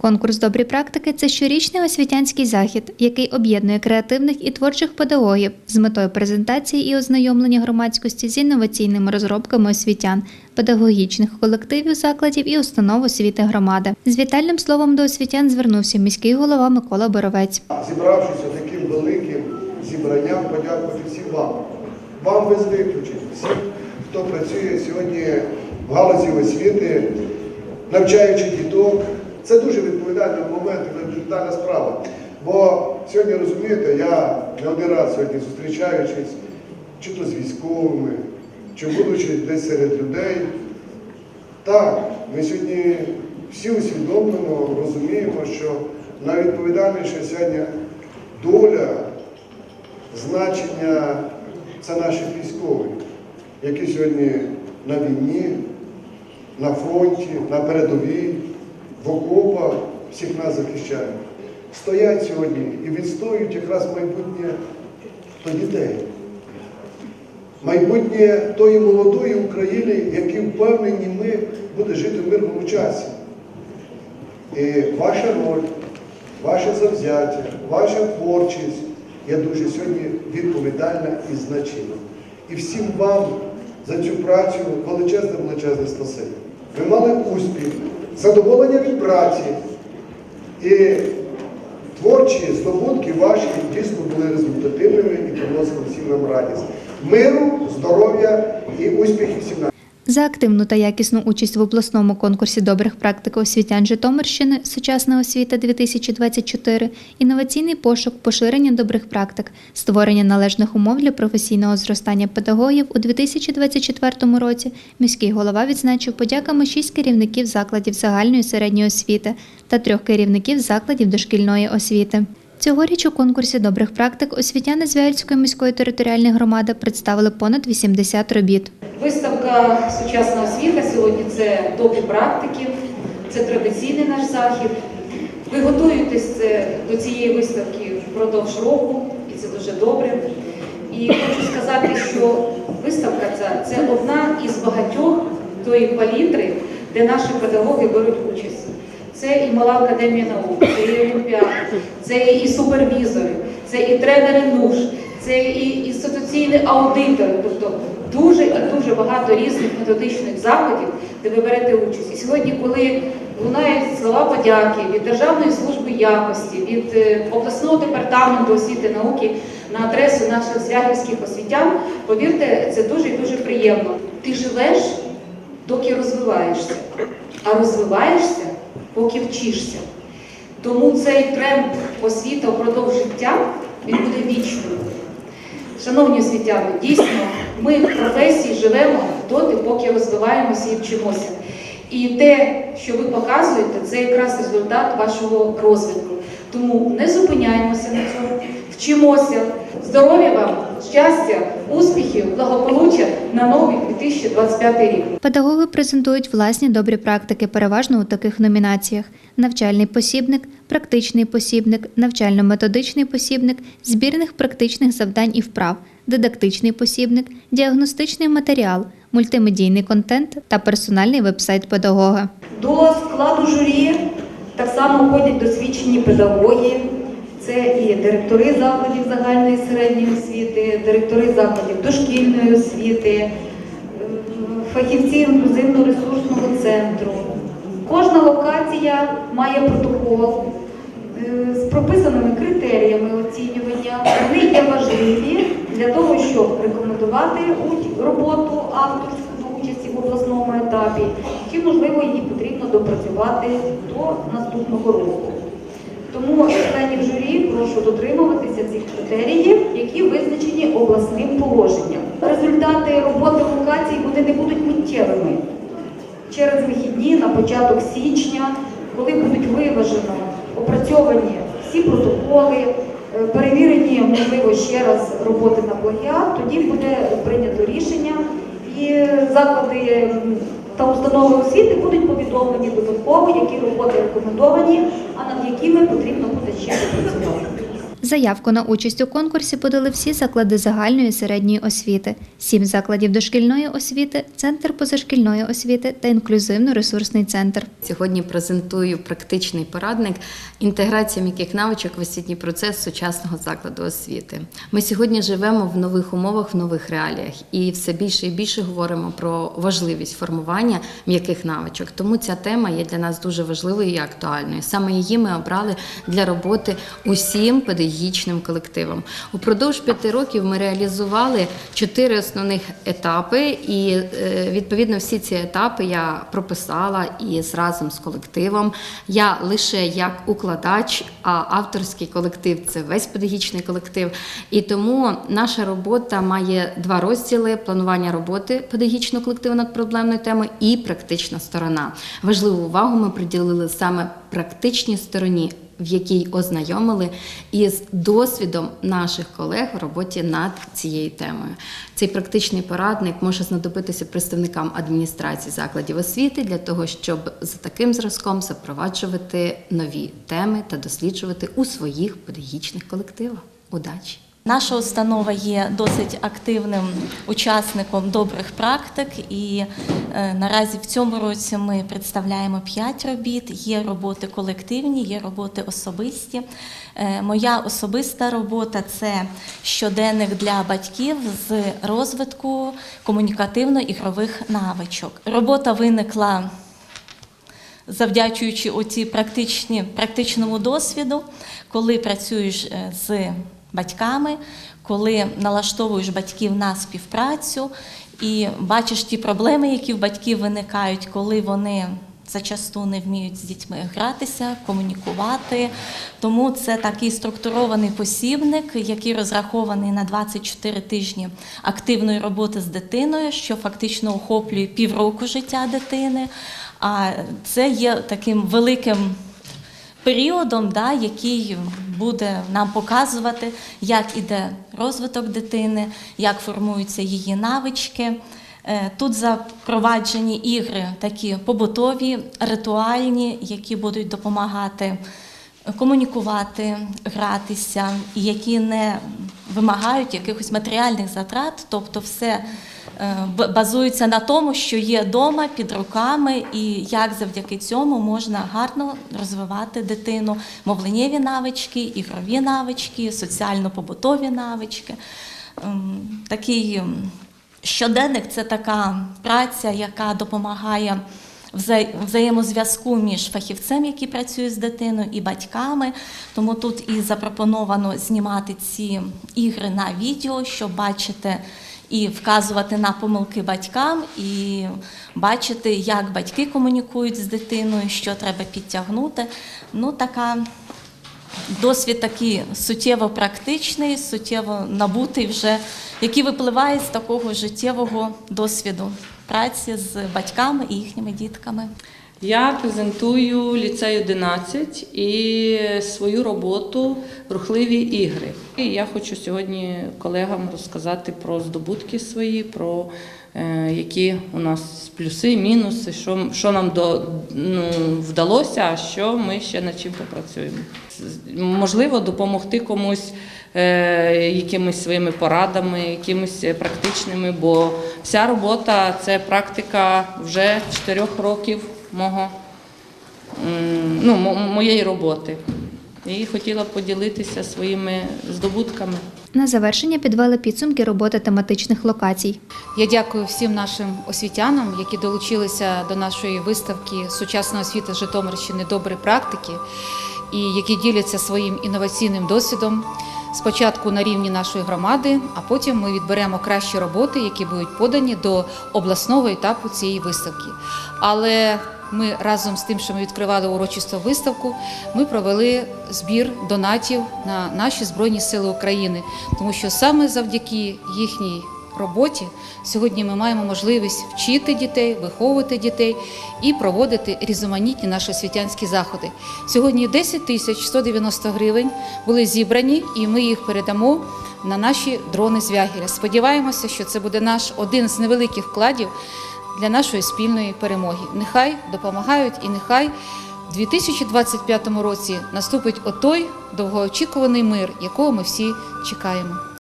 Конкурс Добрі практики це щорічний освітянський захід, який об'єднує креативних і творчих педагогів з метою презентації і ознайомлення громадськості з інноваційними розробками освітян, педагогічних колективів закладів і установ освіти громади. З вітальним словом до освітян звернувся міський голова Микола Боровець. зібравшися таким великим зібранням, подякувати всім вам. Вам без виключень, всім, хто працює сьогодні в галузі освіти, навчаючи діток. Це дуже відповідальний момент і відповідальна справа. Бо сьогодні розумієте, я не один раз сьогодні зустрічаючись, чи то з військовими, чи будучи десь серед людей. Так, ми сьогодні всі усвідомлено розуміємо, що найвідповідальніша сьогодні доля, значення це наші військові, які сьогодні на війні, на фронті, на передовій, в окопах всіх нас захищають. Стоять сьогодні і відстоюють якраз майбутнє то дітей майбутнє тої молодої України, які впевнені ми буде жити в мирному часі. І ваша роль, ваше завзяття, ваша творчість є дуже сьогодні відповідальна і значима. І всім вам за цю працю величезне величезне спасибі. Ви мали успіх, задоволення від праці. І творчі здобутки ваші дійсно були результативними і приносили всім нам радість. Миру, здоров'я і успіхів нам. За активну та якісну участь в обласному конкурсі добрих практик освітян Житомирщини Сучасна освіта 2024, інноваційний пошук, поширення добрих практик, створення належних умов для професійного зростання педагогів у 2024 році міський голова відзначив подяками шість керівників закладів загальної середньої освіти та трьох керівників закладів дошкільної освіти. Цьогоріч у конкурсі добрих практик освітяни з Вельської міської територіальної громади представили понад 80 робіт. Виставка Сучасна освіта сьогодні це добрі практики, це традиційний наш захід. Ви готуєтесь до цієї виставки впродовж року, і це дуже добре. І хочу сказати, що виставка ця це одна із багатьох тої палітри, де наші педагоги беруть участь. Це і мала академія наук, це і олімпіада, це і супервізори, це і тренери НУШ, це і інституційні аудитори. Тобто дуже дуже багато різних методичних заходів, де ви берете участь. І сьогодні, коли лунають слова подяки від Державної служби якості, від е, обласного департаменту освіти і науки на адресу наших звягівських освітян, повірте, це дуже і дуже приємно. Ти живеш, доки розвиваєшся, а розвиваєшся, поки вчишся. Тому цей тренд освіта впродовж життя він буде вічним. Шановні освітяни, дійсно, ми в професії живемо доти, поки розвиваємося і вчимося. І те, що ви показуєте, це якраз результат вашого розвитку. Тому не зупиняємося на цьому, вчимося. Здоров'я вам, щастя, успіхів, благополуччя на новий 2025 рік. Педагоги презентують власні добрі практики, переважно у таких номінаціях: навчальний посібник, практичний посібник, навчально-методичний посібник, збірних практичних завдань і вправ, дидактичний посібник, діагностичний матеріал, мультимедійний контент та персональний вебсайт педагога. До складу журі так само входять досвідчені педагоги, це і директори закладів загальної середньої освіти, директори закладів дошкільної освіти, е, фахівці інклюзивно-ресурсного центру. Кожна локація має протокол е, з прописаними критеріями оцінювання. Вони є важливі для того, щоб рекомендувати роботу авторську до участі в обласному етапі, чи можливо її потрібно допрацювати до наступного року. Тому членів журі прошу дотримуватися цих критеріїв, які визначені обласним положенням. Результати роботи локацій вони не будуть миттєвими. Через вихідні на початок січня, коли будуть виважено опрацьовані всі протоколи, е, перевірені, можливо, ще раз роботи на плагіат, тоді буде прийнято рішення і заклади та установи освіти будуть повідомлені додатково, які роботи рекомендовані, а над якими потрібно буде ще попрацювати. Заявку на участь у конкурсі подали всі заклади загальної середньої освіти, сім закладів дошкільної освіти, центр позашкільної освіти та інклюзивно-ресурсний центр. Сьогодні презентую практичний порадник інтеграція м'яких навичок в освітній процес сучасного закладу освіти. Ми сьогодні живемо в нових умовах, в нових реаліях, і все більше і більше говоримо про важливість формування м'яких навичок. Тому ця тема є для нас дуже важливою і актуальною. Саме її ми обрали для роботи усім педагогічним колективом. Упродовж п'яти років ми реалізували чотири основних етапи, і е, відповідно всі ці етапи я прописала і разом з колективом. Я лише як укладач, а авторський колектив це весь педагогічний колектив. І тому наша робота має два розділи: планування роботи педагогічного колективу над проблемною темою і практична сторона. Важливу увагу ми приділили саме практичній стороні в якій ознайомили із досвідом наших колег в роботі над цією темою. Цей практичний порадник може знадобитися представникам адміністрації закладів освіти для того, щоб за таким зразком запроваджувати нові теми та досліджувати у своїх педагогічних колективах. Удачі! Наша установа є досить активним учасником добрих практик, і е, наразі в цьому році ми представляємо п'ять робіт. Є роботи колективні, є роботи особисті. Е, моя особиста робота це щоденник для батьків з розвитку комунікативно-ігрових навичок. Робота виникла завдячуючи оці практичні, практичному досвіду, коли працюєш е, з батьками, коли налаштовуєш батьків на співпрацю і бачиш ті проблеми, які в батьків виникають, коли вони зачасту не вміють з дітьми гратися, комунікувати. Тому це такий структурований посібник, який розрахований на 24 тижні активної роботи з дитиною, що фактично охоплює півроку життя дитини. А це є таким великим періодом, да, який буде нам показувати, як іде розвиток дитини, як формуються її навички. Е, Тут запроваджені ігри такі побутові, ритуальні, які будуть допомагати комунікувати, гратися, і які не вимагають якихось матеріальних затрат, тобто все базується на тому, що є вдома під руками, і як завдяки цьому можна гарно розвивати дитину, мовленнєві навички, ігрові навички, соціально-побутові навички. Ем, Такий ем, щоденник це така праця, яка допомагає взаємозв'язку між фахівцем, який працює з дитиною, і батьками. Тому тут і запропоновано знімати ці ігри на відео, щоб бачити і вказувати на помилки батькам, і бачити, як батьки комунікують з дитиною, що треба підтягнути. Ну, така досвід такий суттєво практичний, суттєво набутий вже, який випливає з такого життєвого досвіду праці з батьками і їхніми дітками. Я презентую ліцей 11 і свою роботу рухливі ігри. І я хочу сьогодні колегам розказати про здобутки свої, про е, які у нас плюси, мінуси, що, що нам до, ну, вдалося, а що ми ще над чим попрацюємо. Можливо, допомогти комусь е, якимись своїми порадами, якимись практичними, бо вся робота це практика вже чотирьох років мого, ну, моєї роботи. І хотіла поділитися своїми здобутками. На завершення підвели підсумки роботи тематичних локацій. Я дякую всім нашим освітянам, які долучилися до нашої виставки Сучасна освіта Житомирщини добрі практики і які діляться своїм інноваційним досвідом. Спочатку на рівні нашої громади, а потім ми відберемо кращі роботи, які будуть подані до обласного етапу цієї виставки. Але ми разом з тим, що ми відкривали урочисту виставку, ми провели збір донатів на наші Збройні Сили України, тому що саме завдяки їхній роботі сьогодні ми маємо можливість вчити дітей, виховувати дітей і проводити різноманітні наші освітянські заходи. Сьогодні 10 тисяч 190 гривень були зібрані, і ми їх передамо на наші дрони звягеля. Сподіваємося, що це буде наш один з невеликих вкладів для нашої спільної перемоги. Нехай допомагають і нехай в 2025 році наступить отой довгоочікуваний мир, якого ми всі чекаємо.